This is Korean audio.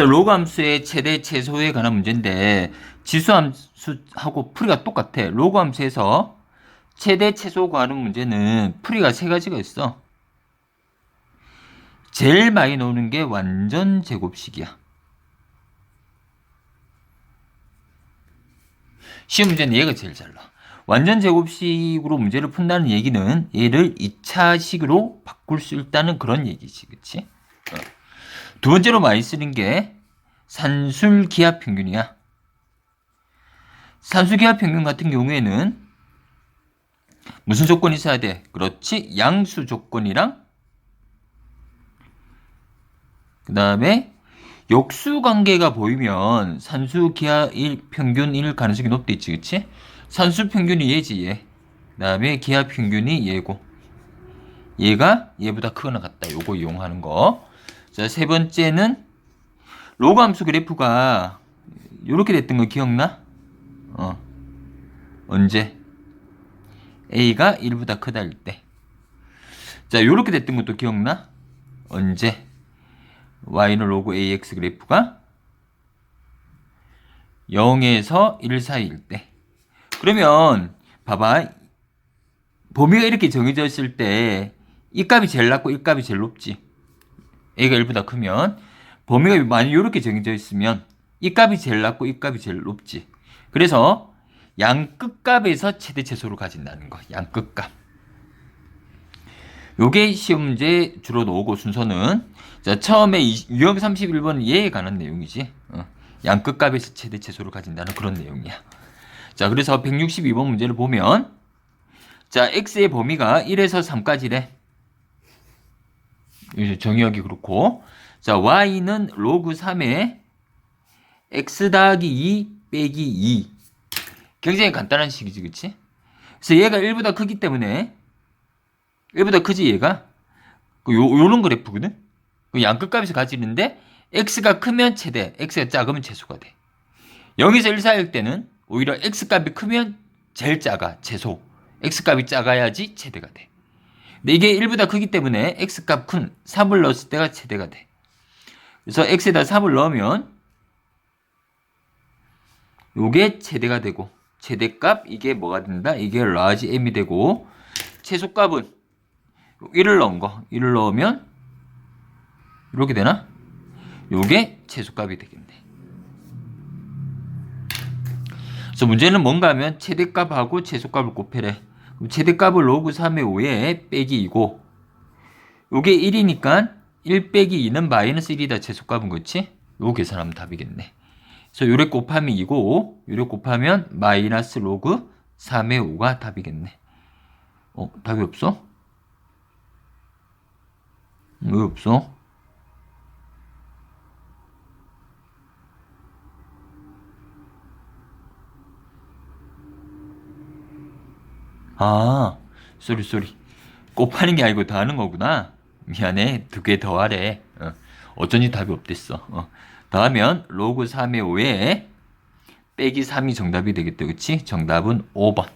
일단 로그 함수의 최대 최소에 관한 문제인데 지수 함수하고 풀이가 똑같아. 로그 함수에서 최대 최소 구하는 문제는 풀이가 세 가지가 있어. 제일 많이 나오는 게 완전 제곱식이야. 시험 문제는 얘가 제일 잘 나와. 완전 제곱식으로 문제를 푼다는 얘기는 얘를 2차식으로 바꿀 수 있다는 그런 얘기지. 그치? 어. 두 번째로 많이 쓰는 게 산술 기하 평균이야. 산술 기하 평균 같은 경우에는 무슨 조건이 있어야 돼? 그렇지. 양수 조건이랑 그 다음에 역수 관계가 보이면 산수 기하 1 평균일 가능성이 높대 있지. 그치? 산수 평균이 얘지 얘. 그 다음에 기하 평균이 얘고 얘가 얘보다 크거나 같다. 요거 이용하는 거. 자, 세 번째는 로그 함수 그래프가 이렇게 됐던 거 기억나? 어. 언제? A가 1보다 크다 할 때. 자, 요렇게 됐던 것도 기억나? 언제? Y는 로그 AX 그래프가 0에서 1 사이일 때. 그러면 봐봐. 범위가 이렇게 정해져 있을 때 이 값이 제일 낮고 이 값이 제일 높지. A가 1보다 크면 범위가 많이 이렇게 정해져 있으면 이 값이 제일 낮고 이 값이 제일 높지. 그래서 양 끝값에서 최대 최소를 가진다는 거. 양 끝값. 요게 시험 문제 주로 나오고 순서는 자 처음에 이- 유형 31번 얘에 관한 내용이지. 어, 양 끝값에서 최대 최소를 가진다는 그런 내용이야. 자 그래서 162번 문제를 보면 자 x의 범위가 1에서 3까지래. 정의하기 그렇고. 자 y는 로그 3에 x 더하기 2 빼기 2 굉장히 간단한 식이지 그치? 그래서 얘가 1보다 크기 때문에 1보다 크지 얘가? 그 요, 요런 그래프거든? 그 양끝값에서 가지는데 x가 크면 최대 x가 작으면 최소가 돼. 0에서 1 사이일 때는 오히려 x값이 크면 제일 작아 최소. x값이 작아야지 최대가 돼 근데 이게 1보다 크기 때문에 x값 큰 3을 넣었을 때가 최대가 돼. 그래서 x에다 3을 넣으면 요게 최대가 되고 최대값 이게 뭐가 된다? 이게 large m이 되고 최소값은 1을 넣은 거 1을 넣으면 이렇게 되나? 요게 최소값이 되겠네. 그래서 문제는 뭔가 하면 최대값하고 최소값을 곱해래. 그럼 최대값을 로그 3의 5에 빼기 2고 요게 1이니까 1 빼기 2는 마이너스 1이다 최소값은 그렇지? 요 계산하면 답이겠네. 그래서 요래 곱하면 2고 요래 곱하면 마이너스 로그 3의 5가 답이겠네. 어 답이 없어? 왜 없어? 아, 쏘리 쏘리. 곱하는 게 아니고 더하는 거구나. 미안해. 두 개 더 하래. 어. 어쩐지 답이 없댔어. 어. 더하면 로그 3의 5에 빼기 3이 정답이 되겠다. 그치? 정답은 5번.